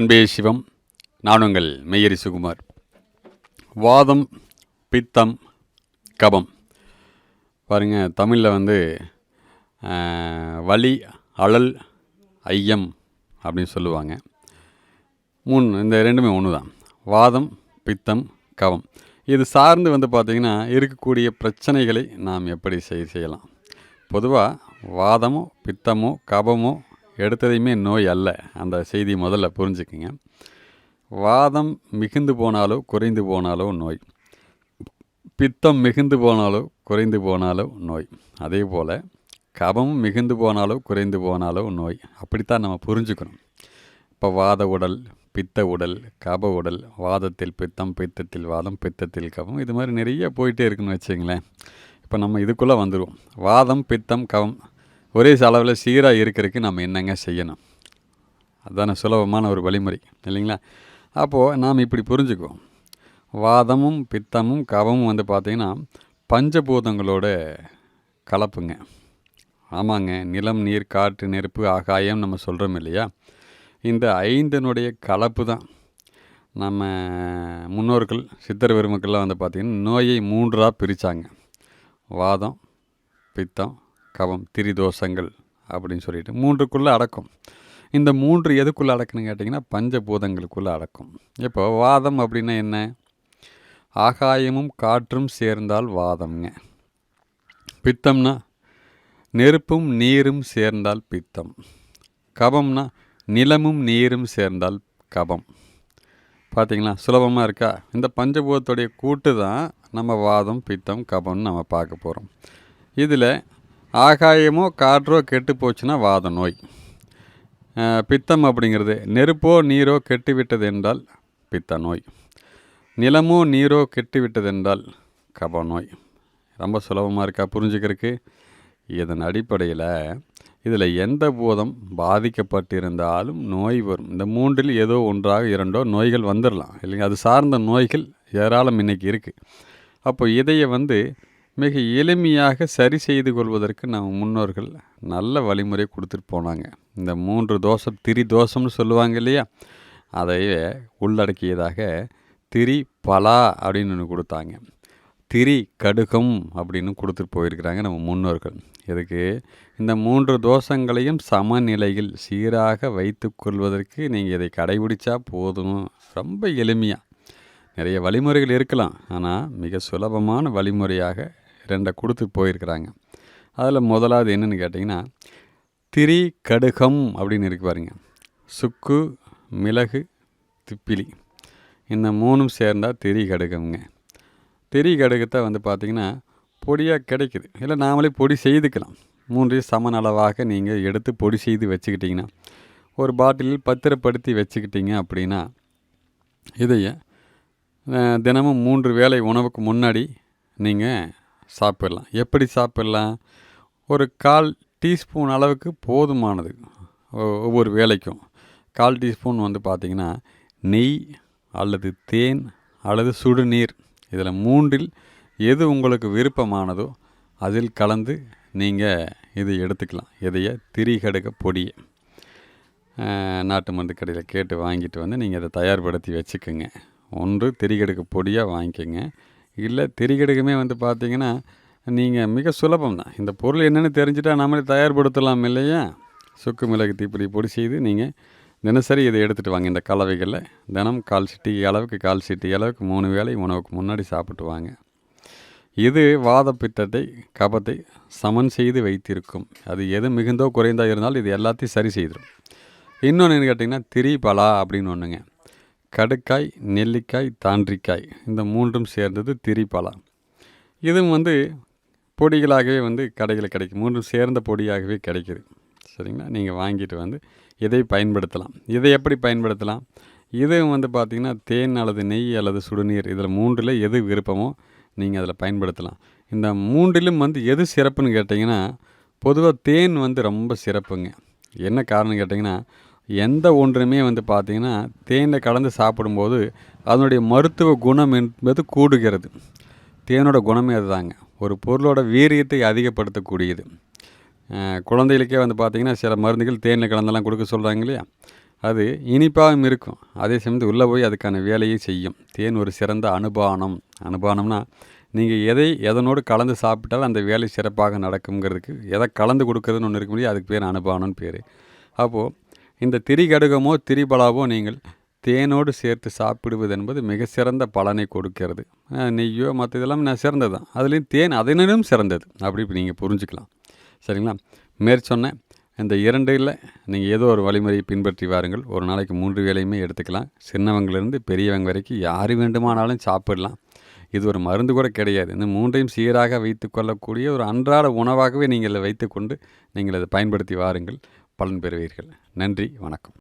அன்பே சிவம் நான் உங்கள் மெய்யரி சுகுமார். வாதம் பித்தம் கபம். பாருங்க தமிழில் வந்து வலி அழல் ஐயம் அப்படின்னு சொல்லுவாங்க. மூணு இந்த ரெண்டுமே ஒன்று தான் வாதம் பித்தம் கவம் இது சார்ந்து வந்து பார்த்திங்கன்னா இருக்கக்கூடிய பிரச்சனைகளை நாம் எப்படி செய்ய செய்யலாம்? பொதுவாக வாதமோ பித்தமோ கபமோ எடுத்ததையுமே நோய் அல்ல. அந்த செய்தி முதல்ல புரிஞ்சுக்குங்க. வாதம் மிகுந்து போனாலோ குறைந்து போனாலோ நோய். பித்தம் மிகுந்து போனாலோ குறைந்து போனாலோ நோய். அதே போல் கபமும் மிகுந்து போனாலோ குறைந்து போனாலோ நோய். அப்படித்தான் நம்ம புரிஞ்சுக்கணும். இப்போ வாத உடல் பித்த உடல் கப உடல் வாதத்தில் பித்தம் பித்தத்தில் வாதம் பித்தத்தில் கபம் இது மாதிரி நிறைய போயிட்டே இருக்குன்னு வச்சுங்களேன் இப்போ நம்ம இதுக்குள்ளே வந்துடுவோம் வாதம் பித்தம் கபம் ஒரே அளவில் சீராக இருக்கிறதுக்கு நம்ம என்னங்க செய்யணும்? அதான சுலபமான ஒரு வழிமுறை இல்லைங்களா? அப்போது நாம் இப்படி புரிஞ்சுக்குவோம். வாதமும் பித்தமும் கவமும் வந்து பார்த்திங்கன்னா பஞ்சபூதங்களோட கலப்புங்க. ஆமாங்க நிலம் நீர் காற்று நெருப்பு ஆகாயம் நம்ம சொல்கிறோம் இல்லையா? இந்த ஐந்தினுடைய கலப்பு தான். நம்ம முன்னோர்கள் சித்தர் பெருமக்கள்லாம் வந்து பார்த்திங்கன்னா நோயை மூன்றாக பிரித்தாங்க வாதம் பித்தம் கவம் திரிதோஷங்கள் அப்படின்னு சொல்லிட்டு மூன்றுக்குள்ளே அடக்கும். இந்த மூன்று எதுக்குள்ளே அடக்குன்னு கேட்டிங்கன்னா பஞ்சபூதங்களுக்குள்ளே அடக்கும். இப்போ வாதம் அப்படின்னா என்ன? ஆகாயமும் காற்றும் சேர்ந்தால் வாதம்ங்க. பித்தம்னா நெருப்பும் நீரும் சேர்ந்தால் பித்தம். கபம்னா நிலமும் நீரும் சேர்ந்தால் கபம் பார்த்தீங்களா சுலபமாக இருக்கா? இந்த பஞ்சபூதத்துடைய கூட்டு தான் நம்ம வாதம் பித்தம் கபம்னு நம்ம பார்க்க போகிறோம் இதில் ஆகாயமோ காற்றோ கெட்டு போச்சுன்னா வாத நோய் பித்தம் அப்படிங்கிறது நெருப்போ நீரோ கெட்டுவிட்டது என்றால் பித்த நோய் நிலமோ நீரோ கெட்டுவிட்டதென்றால் கப நோய் ரொம்ப சுலபமாக இருக்கா புரிஞ்சுக்கிறதுக்கு? இதன் அடிப்படையில் இதில் எந்த பூதம் பாதிக்கப்பட்டிருந்தாலும் நோய் வரும். இந்த மூன்றில் ஏதோ ஒன்றாக இரண்டோ நோய்கள் வந்துடலாம் இல்லைங்க அது சார்ந்த நோய்கள் ஏராளம் இன்னைக்கு இருக்குது அப்போ இதையை வந்து மிக எளிமையாக சரி செய்து கொள்வதற்கு நம்ம முன்னோர்கள் நல்ல வழிமுறை கொடுத்துட்டு போனாங்க. இந்த மூன்று தோஷம் திரி தோஷம்னு சொல்லுவாங்க இல்லையா? அதையே உள்ளடக்கியதாக திரி பலா அப்படின்னு ஒன்று கொடுத்தாங்க. திரி கடுகம் அப்படின்னு கொடுத்துட்டு போயிருக்கிறாங்க நம்ம முன்னோர்கள். இதுக்கு இந்த மூன்று தோஷங்களையும் சமநிலையில் சீராக வைத்து கொள்வதற்கு நீங்கள் இதை கடைபிடிச்சா போதும். ரொம்ப எளிமையாக நிறைய வழிமுறைகள் இருக்கலாம். ஆனால் மிக சுலபமான வழிமுறையாக ரெண்டை கொடுத்து போயிருக்கிறாங்க. அதில் முதலாவது என்னென்னு கேட்டிங்கன்னா திரி கடுகம் அப்படின்னு இருக்கு பாருங்க. சுக்கு மிளகு திப்பிலி. இந்த மூணும் சேர்ந்தால் திரி கடுகம்ங்க. திரி கடுகத்தை வந்து பார்த்திங்கன்னா பொடியாக கிடைக்குது. இல்லை நாமளே பொடி செய்துக்கலாம். மூன்றையும் சமன் அளவாக நீங்கள் எடுத்து பொடி செய்து வச்சுக்கிட்டிங்கன்னா ஒரு பாட்டிலில் பத்திரப்படுத்தி வச்சுக்கிட்டிங்க அப்படின்னா இதைய தினமும் மூன்று வேளை உணவுக்கு முன்னாடி நீங்கள் சாப்பிடலாம். எப்படி சாப்பிடலாம்? ஒரு கால் டீஸ்பூன் அளவுக்கு போதுமானது. ஒவ்வொரு வேலைக்கும். கால் டீஸ்பூன் வந்து பார்த்திங்கன்னா நெய் அல்லது தேன் அல்லது சுடுநீர். இதில் மூன்றில் எது உங்களுக்கு விருப்பமானதோ அதில் கலந்து நீங்கள் இதை எடுத்துக்கலாம். இதைய திரிகடுக பொடியை. நாட்டு மருந்து கடையில் கேட்டு வாங்கிட்டு வந்து நீங்கள் இதை தயார்படுத்தி வச்சுக்கோங்க. ஒன்று திரிகடுக்க பொடியாக வாங்கிக்கோங்க. இல்லை திரிகடுக்குமே வந்து பார்த்தீங்கன்னா நீங்கள் மிக சுலபம் தான் இந்த பொருள் என்னென்னு தெரிஞ்சுட்டா நம்மளே தயார்படுத்தலாம் இல்லையா? சுக்கு மிளகு தீப்பிடி பொடி செய்து நீங்கள் தினசரி இதை எடுத்துகிட்டு வாங்க. இந்த கலவைகளில் தினம் கால் சிட்டி அளவுக்கு கால் சிட்டி அளவுக்கு மூணு வேளை உணவுக்கு முன்னாடி சாப்பிட்டு வாங்க. இது வாதப்பித்தத்தை கபத்தை சமன் செய்து வைத்திருக்கும். அது எது மிகுந்தோ குறைந்தோ இருந்தாலும் இது எல்லாத்தையும் சரி செய்திடும் இன்னொன்று கேட்டிங்கன்னா திரிபலா அப்படின்னு ஒன்றுங்க கடுக்காய் நெல்லிக்காய் தாண்டிக்காய் இந்த மூன்றும் சேர்ந்தது திரிபலா. இதுவும் வந்து பொடிகளாகவே வந்து கடைகளில் கிடைக்கும் மூன்றும் சேர்ந்த பொடியாகவே கிடைக்கிது. சரிங்களா? நீங்கள் வாங்கிட்டு வந்து இதை பயன்படுத்தலாம். இதை எப்படி பயன்படுத்தலாம்? இதுவும் வந்து பார்த்திங்கன்னா தேன் அல்லது நெய் அல்லது சுடுநீர் இதில் மூன்றில் எது விருப்பமோ நீங்கள் அதில் பயன்படுத்தலாம். இந்த மூன்றிலும் வந்து எது சிறப்புன்னு கேட்டிங்கன்னா பொதுவாக தேன் வந்து ரொம்ப சிறப்புங்க. என்ன காரணம் கேட்டிங்கன்னா எந்த ஒன்றுமே வந்து பார்த்திங்கன்னா தேனில் கலந்து சாப்பிடும்போது அதனுடைய மருத்துவ குணம் என்பது கூடுகிறது. தேனோட குணமே அதுதாங்க. ஒரு பொருளோட வீரியத்தை அதிகப்படுத்தக்கூடியது. குழந்தைகளுக்கே வந்து பார்த்திங்கன்னா சில மருந்துகள் தேனில் கலந்தெல்லாம் கொடுக்க சொல்கிறாங்க இல்லையா? அது இனிப்பாகவும் இருக்கும். அதே சமயத்தில் உள்ளே போய் அதுக்கான வேலையை செய்யும். தேன் ஒரு சிறந்த அனுபானம். அனுபானம்னா நீங்கள் எதை எதனோடு கலந்து சாப்பிட்டாலும் அந்த வேலை சிறப்பாக நடக்குங்கிறதுக்கு எதை கலந்து கொடுக்குறதுன்னு ஒன்று இருக்க முடியாது அதுக்கு பேர் அனுபானம்னு பேர். அப்போது இந்த திரிகடுகமோ திரிபலாவோ நீங்கள் தேனோடு சேர்த்து சாப்பிடுவது என்பது மிக சிறந்த பலனை கொடுக்கிறது. நெய்யோ மற்ற இதெல்லாம் நான் சிறந்தது தான். அதுலேயும் தேன் அதனிடம் சிறந்தது. அப்படி இப்போ நீங்கள் புரிஞ்சுக்கலாம். சரிங்களா? மேற்சொன்ன இந்த இரண்டில் நீங்கள் ஏதோ ஒரு வழிமுறையை பின்பற்றி வாருங்கள். ஒரு நாளைக்கு மூன்று வேலையுமே எடுத்துக்கலாம். சின்னவங்களிலிருந்து பெரியவங்க வரைக்கும் யார் வேண்டுமானாலும் சாப்பிடலாம். இது ஒரு மருந்து கூட கிடையாது. இந்த மூன்றையும் சீராக வைத்து கொள்ளக்கூடிய ஒரு அன்றாட உணவாகவே நீங்கள் வைத்துக்கொண்டு நீங்கள் அதை பயன்படுத்தி வாருங்கள். பலன் பெறுவீர்கள். நன்றி வணக்கம்.